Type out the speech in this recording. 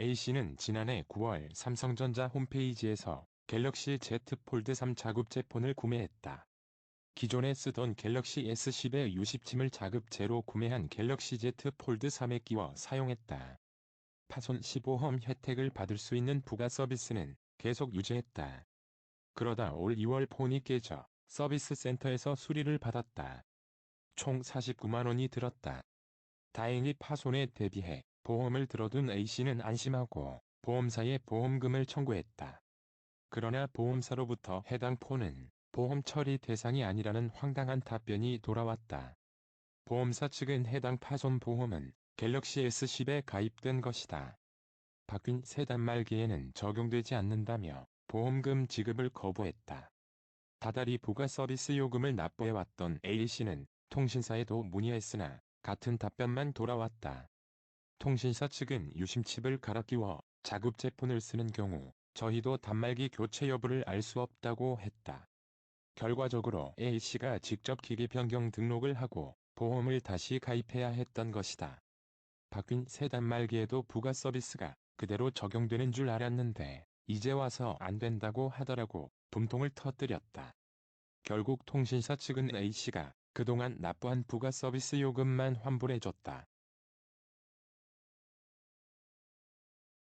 A씨는 지난해 9월 삼성전자 홈페이지에서 갤럭시 Z 폴드 3 자급제 폰을 구매했다. 기존에 쓰던 갤럭시 S10의 유심침을 자급제로 구매한 갤럭시 Z 폴드 3에 끼워 사용했다. 파손 15험 혜택을 받을 수 있는 부가 서비스는 계속 유지했다. 그러다 올 2월 폰이 깨져 서비스 센터에서 수리를 받았다. 총 49만원이 들었다. 다행히 파손에 대비해 보험을 들어둔 A씨는 안심하고 보험사에 보험금을 청구했다. 그러나 보험사로부터 해당 폰은 보험 처리 대상이 아니라는 황당한 답변이 돌아왔다. 보험사 측은 해당 파손 보험은 갤럭시 S10에 가입된 것이다. 바뀐 세단 말기에는 적용되지 않는다며 보험금 지급을 거부했다. 다달이 부가 서비스 요금을 납부해왔던 A씨는 통신사에도 문의했으나 같은 답변만 돌아왔다. 통신사 측은 유심칩을 갈아 끼워 자급제 폰을 쓰는 경우 저희도 단말기 교체 여부를 알 수 없다고 했다. 결과적으로 A씨가 직접 기기 변경 등록을 하고 보험을 다시 가입해야 했던 것이다. 바뀐 새 단말기에도 부가 서비스가 그대로 적용되는 줄 알았는데 이제 와서 안 된다고 하더라고 분통을 터뜨렸다. 결국 통신사 측은 A씨가 그동안 납부한 부가 서비스 요금만 환불해줬다.